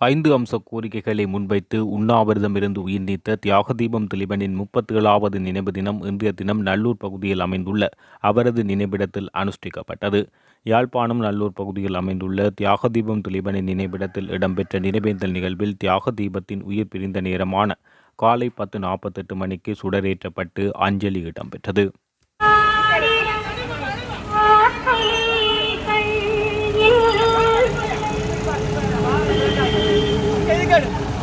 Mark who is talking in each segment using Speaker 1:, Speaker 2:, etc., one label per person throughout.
Speaker 1: ஐந்து அம்ச கோரிக்கைகளை முன்வைத்து உண்ணாவிரதமிருந்து உயிர் நீத்த தியாகதீபம் திலீபனின் முப்பத்தி ஏழாவது நினைவு தினம் இன்றைய தினம் நல்லூர் பகுதியில் அமைந்துள்ள அவரது நினைவிடத்தில் அனுஷ்டிக்கப்பட்டது. யாழ்ப்பாணம் நல்லூர் பகுதியில் அமைந்துள்ள தியாகதீபம் திலீபனின் நினைவிடத்தில் இடம்பெற்ற நினைவேந்தல் நிகழ்வில் தியாகதீபத்தின் உயிர் பிரிந்த நேரமான காலை பத்து நாற்பத்தெட்டு மணிக்கு சுடரேற்றப்பட்டு அஞ்சலி இடம்பெற்றது.
Speaker 2: Good.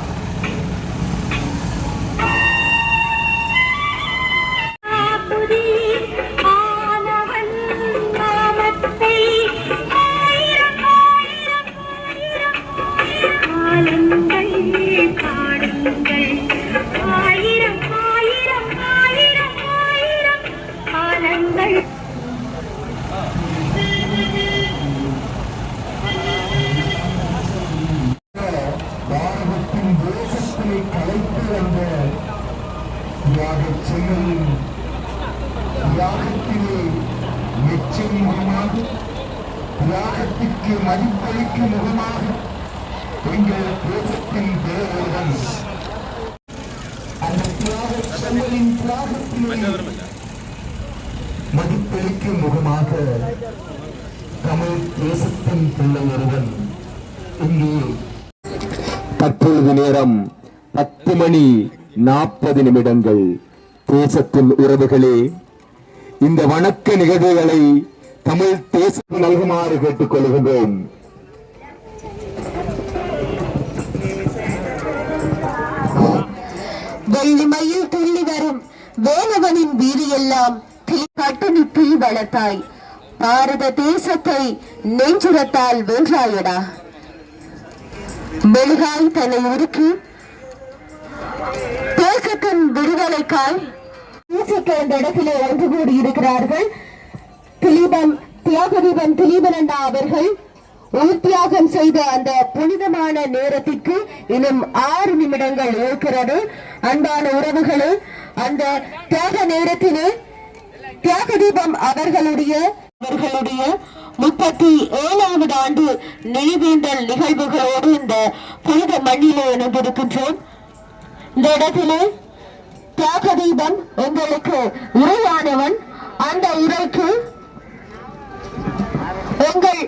Speaker 2: தியாகச் செயலின் தியாகத்திலே மெச்சும் முகமாக தியாகத்திற்கு மதிப்பளிக்கும் முகமாக எங்கள் தேசத்தின் தேவர்கள். அந்த தியாகச் செயலின் தியாகத்திலே மதிப்பளிக்கும் முகமாக தமிழ் தேசத்தின் பிள்ளையருடன் இங்கே. தற்பொழுது நேரம் பத்து மணி நாற்பது நிமிடங்கள் தேசத்தின் உறவுகளே இந்த வணக்க நிகழ்வுகளை தமிழ் தேசம் நல்குமாறு கேட்டுக்கொள்கின்றோம்.
Speaker 3: வெள்ளிமையில் துள்ளி வரும் வேலவனின் வீதியெல்லாம் கட்டுனி தீ வளர்த்தாய் பாரத தேசத்தை நெஞ்சுரத்தால் வென்றாயடா. மெழுகாய் தன்னை உருக்கி தேசத்தின் விடுதலைக்காய் தேசிக்க இந்த இடத்திலே ஒன்று கூடி இருக்கிறார்கள். திலீபன் தியாகதீபன் திலீபன் அண்ணா அவர்கள் உயிர் தியாகம் செய்த அந்த புனிதமான நேரத்திற்கு இன்னும் ஆறு நிமிடங்கள் இருக்கிறது. அன்பான உறவுகளே அந்த தியாக நேரத்திலே தியாக தீபம் அவர்களுடைய அவர்களுடைய முப்பத்தி ஏழாவது ஆண்டு நினைவேந்தல் நிகழ்வுகளோடு இந்த புனித மண்ணிலே இணைந்திருக்கின்றோம். இந்த இடத்திலே தியாகதீபம் எங்களுக்கு இறையானவன் அந்த உரைக்கு எங்கள்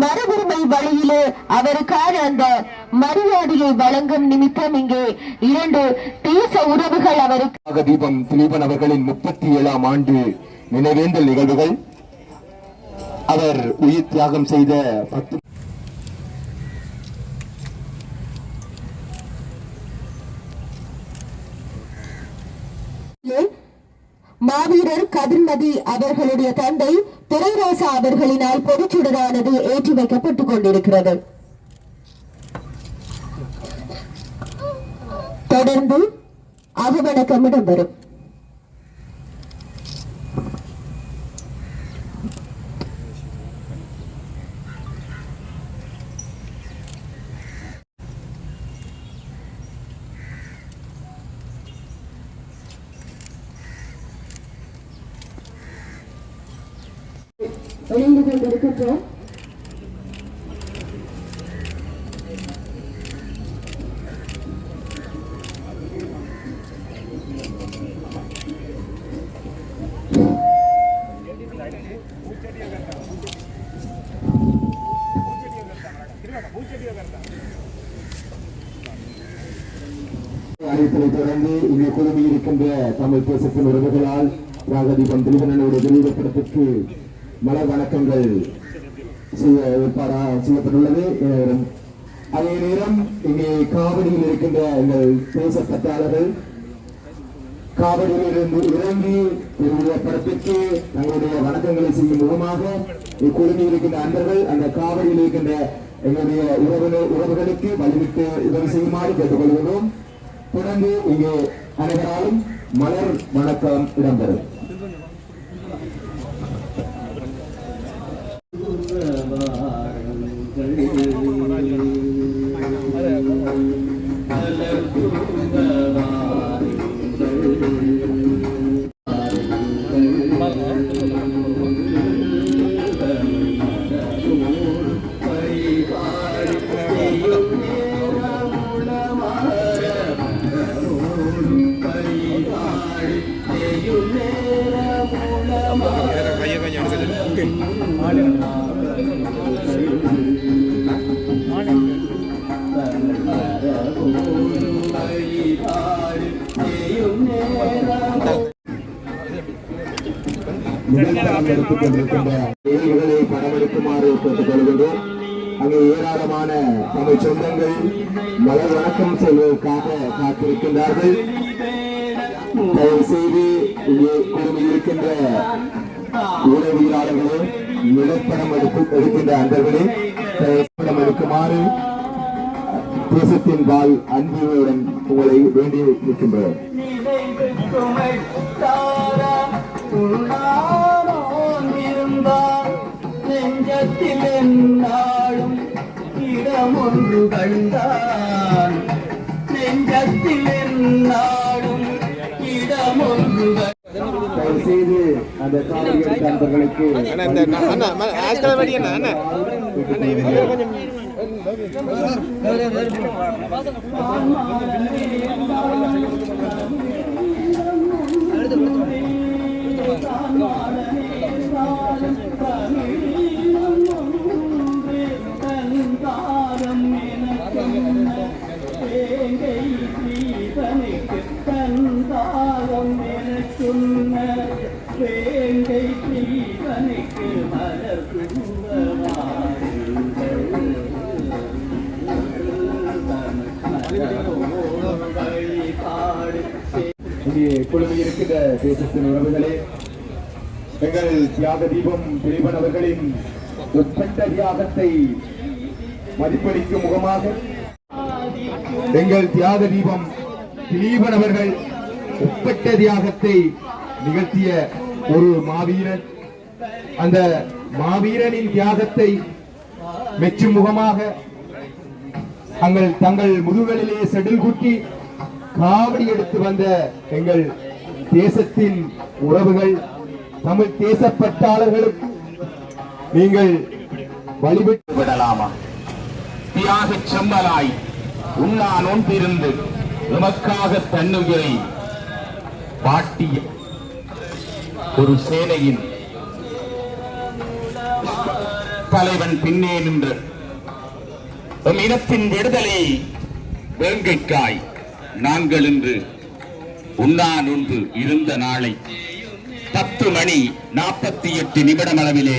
Speaker 3: மரபுரிமை வழியிலே அவருக்கான அந்த மரியாதையை வழங்கும் நிமித்தம் இங்கே இரண்டு தேச உறவுகள் அவருக்கு
Speaker 2: தீபம் திலீபன் அவர்களின் முப்பத்தி ஏழாம் ஆண்டு நினைவேந்தல் நிகழ்வுகள். அவர் உயிர் தியாகம் செய்த பத்து
Speaker 3: மாவீரர் கதிர்மதி அவர்களுடைய தந்தை துரைராசா அவர்களினால் பொதுச்சுடரானது ஏற்றி வைக்கப்பட்டுக் கொண்டிருக்கிறது. தொடர்ந்து அகவணக்கம் இடம்பெறும் இணைந்து கொண்டிருக்கின்றோம்.
Speaker 2: அறிவித்தலை தொடர்ந்து இங்கே குழுமி இருக்கின்ற தமிழ் தேசத்தின் உறவுகளால் ராகதீபம் திலீபனோட வெளியிடப்படத்திற்கு மலர் வணக்கங்கள் செய்யப்பட்டுள்ளது. அதே நேரம் இங்கே காவடியில் இருக்கின்ற எங்கள் தேச பற்றாளர்கள் காவடியில் இருந்து இறங்கி இவருடைய படத்திற்கு தங்களுடைய வணக்கங்களை செய்யும் முகமாக இக்குழுமில் இருக்கின்ற அன்பர்கள் அந்த காவடியில் இருக்கின்ற எங்களுடைய உறவுகள் உறவுகளுக்கு வழிவிட்டு உதவி செய்யுமாறு கேட்டுக்கொள்கிறோம். தொடர்ந்து இங்கே அனைவராலும் மலர் வணக்கம் இடம்பெறும். படமெடுக்குமாறு கேட்டுக் கொள்கின்றோம் அங்கே ஏராளமான தமிழ் சொந்தங்கள் மலர் வணக்கம் செய்வதற்காக காத்திருக்கின்றார்கள் தயவு செய்து இங்கே குழுமியிருக்கின்ற உறவியலாளர்களே நிலப்படம் எடுத்து எடுக்கின்ற அன்பர்களே தயவு எடுக்குமாறு தேசத்தின் பால் அன்புடன் உங்களை வேண்டி இருக்கின்றோம்
Speaker 4: நெஞ்சத்தில் என்னாலும் இடம் ஒன்று கண்டான் நெஞ்சத்தில் என்னாலும் இடம் ஒன்று
Speaker 2: தயவு செய்து அந்த காவிரி நண்பர்களுக்கு
Speaker 4: தந்தாரம் எனக்கென்ன வேங்கை ஸ்ரீதனுக்கு எனக்குன்ன வேங்கை மலர்
Speaker 2: இங்கே தேசத்தின் உறவுகளே எங்கள் தியாக தீபம் திலீபன் அவர்களின் உட்பட்ட தியாகத்தை மதிப்பளிக்கும் முகமாக எங்கள் தியாக தீபம் திலீபன் அவர்கள் உட்பட்ட தியாகத்தை நிகழ்த்திய ஒரு மாவீரன். அந்த மாவீரனின் தியாகத்தை மெச்சும் முகமாக தங்கள் தங்கள் முதுகளிலே செடில் குட்டி காவடி எடுத்து வந்த எங்கள் தேசத்தின் உறவுகள் தமிழ் தேசப்பட்டாளர்களுக்கு நீங்கள் வழிபட்டு விடலாமா? தியாகச் செம்மலாய் உண்ணா நோன்பிருந்து எமக்காக தன்னுயிரை பாட்டிய ஒரு சேனையின் தலைவன் பின்னே நின்று எம் இனத்தின் விடுதலை வேங்கைக்காய் நாங்கள் இன்று உண்ணா நோன்பு இருந்த நாளை பத்து மணி நாற்பத்தி எட்டு நிமிடம் அளவிலே